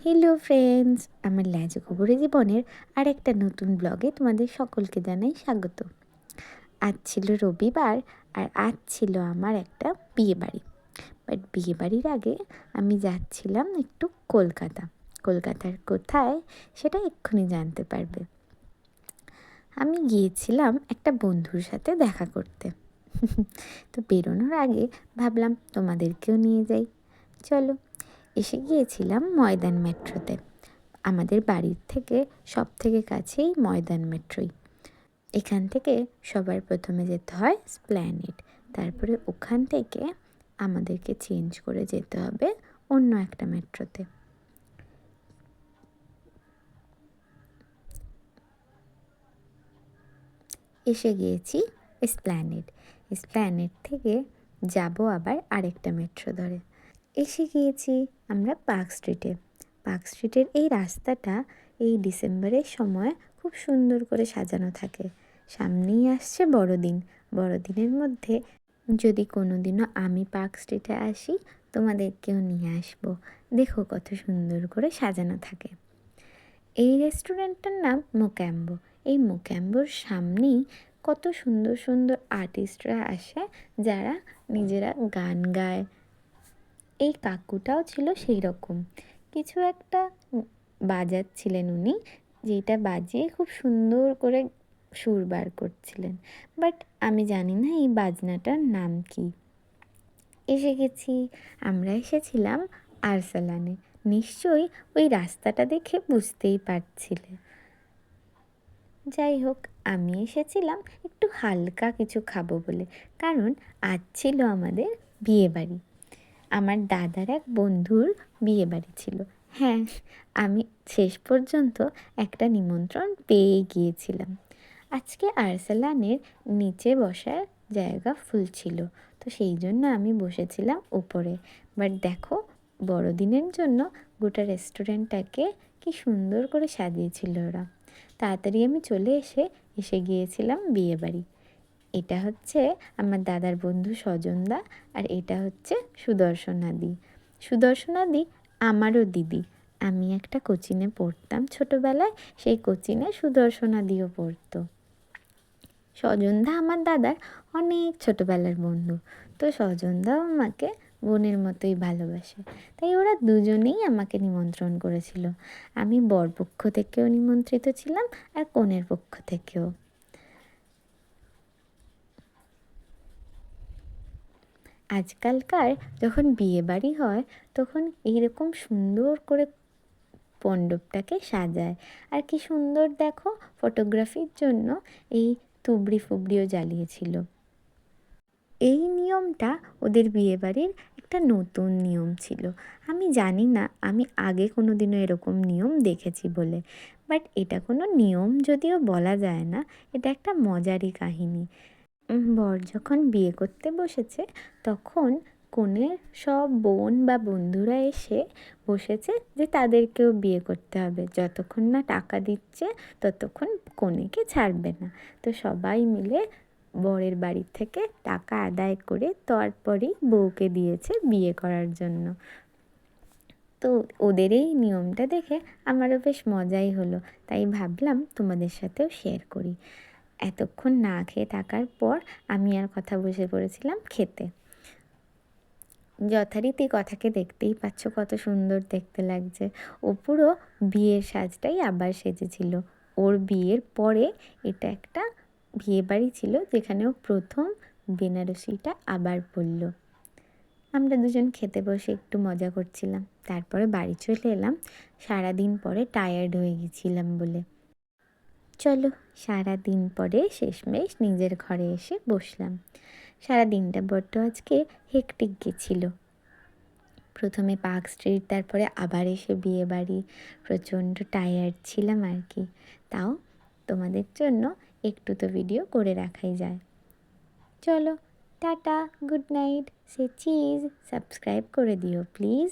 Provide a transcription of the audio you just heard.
Hello friends আমার ল্যাজো খবরে জীবনের আর একটা নতুন ব্লগে তোমাদের সকলকে জানাই স্বাগত। আজ ছিল রবিবার আর আজ ছিল আমার একটা বিয়ে বাড়ি বাট বিয়ে বাড়ির আগে আমি যাচ্ছিলাম একটু কলকাতা। কলকাতার কোথায় সেটা এক্ষুনি জানতে পারবে। আমি গিয়েছিলাম একটা বন্ধুর সাথে দেখা করতে। তো বেরোনোর আগে ভাবলাম তোমাদেরকেও নিয়ে যাই। চলো। এসে গিয়েছিলাম ময়দান মেট্রোতে। আমাদের বাড়ির থেকে সব থেকে কাছেই ময়দান মেট্রোই। এখান থেকে সবার প্রথমে যেতে হয় স্প্ল্যানেট। তারপরে ওখান থেকে আমাদেরকে চেঞ্জ করে যেতে হবে অন্য একটা মেট্রোতে। এসে গিয়েছি স্প্ল্যানেট। স্প্ল্যানেট থেকে যাব আবার আরেকটা মেট্রো ধরে। এসে গিয়েছি আমরা পার্ক স্ট্রিটে। পার্ক স্ট্রিটের এই রাস্তাটা এই ডিসেম্বরের সময় খুব সুন্দর করে সাজানো থাকে। সামনেই আসছে বড়দিন। বড়দিনের মধ্যে যদি কোনো দিনও আমি পার্ক স্ট্রিটে আসি, তোমাদেরকেও নিয়ে আসব। দেখো কত সুন্দর করে সাজানো থাকে। এই রেস্টুরেন্টটার নাম মোক্যাম্বো। এই মোক্যাম্বোর সামনেই কত সুন্দর সুন্দর আর্টিস্টরা আসে, যারা নিজেরা গান গায় এই কাকুটাও ছিল সেই রকম কিছু একটা বাজাচ্ছিলেন উনি যেটা বাজিয়ে খুব সুন্দর করে সুর বার করছিলেন। বাট আমি জানি না এই বাজনাটার নাম কি। এসে গেছি, আমরা এসেছিলাম আরসালানে। নিশ্চয়ই ওই রাস্তাটা দেখে বুঝতেই পারছিলে। যাই হোক আমি এসেছিলাম একটু হালকা কিছু খাব বলে, কারণ আজ ছিল আমাদের বিয়ে বাড়ি আমার দাদার এক বন্ধুর বিয়ে বাড়ি ছিল। হ্যাঁ আমি শেষ পর্যন্ত একটা নিমন্ত্রণ পেয়ে গিয়েছিলাম। আজকে আর্সেলানের নিচে বসার জায়গা ফুল ছিল, তো সেই জন্য আমি বসেছিলাম উপরে। বাট দেখো, বড়দিনের জন্য গোটা রেস্টুরেন্টটাকে কি সুন্দর করে সাজিয়েছিল ওরা। তাড়াতাড়ি আমি চলে এসে এসে গিয়েছিলাম বিয়ে বাড়ি এটা হচ্ছে আমার দাদার বন্ধু স্বজনদা আর এটা হচ্ছে সুদর্শনাদি। সুদর্শনাদি আমারও দিদি। আমি একটা কোচিনে পড়তাম ছোটোবেলায়, সেই কোচিনে সুদর্শনাদিও পড়তো। স্বজনদা আমার দাদার অনেক ছোটোবেলার বন্ধু। তো স্বজনদাও আমাকে বোনের মতোই ভালোবাসে। তাই ওরা দুজনেই আমাকে নিমন্ত্রণ করেছিল। আমি বর পক্ষ থেকেও নিমন্ত্রিত ছিলাম আর কনের পক্ষ থেকেও। আজকালকার যখন বিয়ে বাড়ি হয়, তখন এইরকম সুন্দর করে মণ্ডপটাকে সাজায়। আর কি সুন্দর দেখো ফটোগ্রাফির জন্য এই তুবড়ি ফুবড়িও জ্বালিয়েছিল। এই নিয়মটা ওদের বিয়েবাড়ির একটা নতুন নিয়ম ছিল। আমি জানি না, আমি আগে কোনো দিনও এরকম নিয়ম দেখেছি বলে। বাট এটা কোনো নিয়ম যদিও বলা যায় না, এটা একটা মজারই কাহিনী। বর যখন বিয়ে করতে বসেছে, তখন কনের সব বোন বা বন্ধুরা এসে বসেছে যে তাদেরকেও বিয়ে করতে হবে। যতক্ষণ না টাকা দিচ্ছে, ততক্ষণ কনেকে ছাড়বে না। তো সবাই মিলে বরের বাড়ি থেকে টাকা আদায় করে তারপরেই বউকে দিয়েছে বিয়ে করার জন্য। তো ওদের এই নিয়মটা দেখে আমারও বেশ মজাই হলো। তাই ভাবলাম তোমাদের সাথেও শেয়ার করি। এতক্ষণ না খেয়ে থাকার পর আমি আর কথা বসে পড়েছিলাম খেতে। যথারীতি কথাকে দেখতেই পাচ্ছ কত সুন্দর দেখতে লাগছে। ও পুরো বিয়ের সাজটাই আবার সেজেছিল। ওর বিয়ের পরে এটা একটা বিয়ে বাড়ি ছিল যেখানে ও প্রথম বেনারসিটা আবার পরল। আমরা দুজন খেতে বসে একটু মজা করছিলাম। তারপরে বাড়ি চলে এলাম। সারাদিন পরে টায়ার্ড হয়ে গেছিলাম বলে। চলো সারা দিন পরে শেষমেশ নিজের ঘরে এসে বসলাম। সারা দিনটা বড্ড আজকে হেকটিক গেছিল। প্রথমে পার্ক স্ট্রিট, তারপরে আবার এসে বিয়ে বাড়ি। প্রচণ্ড টায়ার্ড ছিলাম আর কি। তাও তোমাদের জন্য একটু তো ভিডিও করে রাখাই যায়। চলো, tata good night say cheese subscribe করে দিও প্লিজ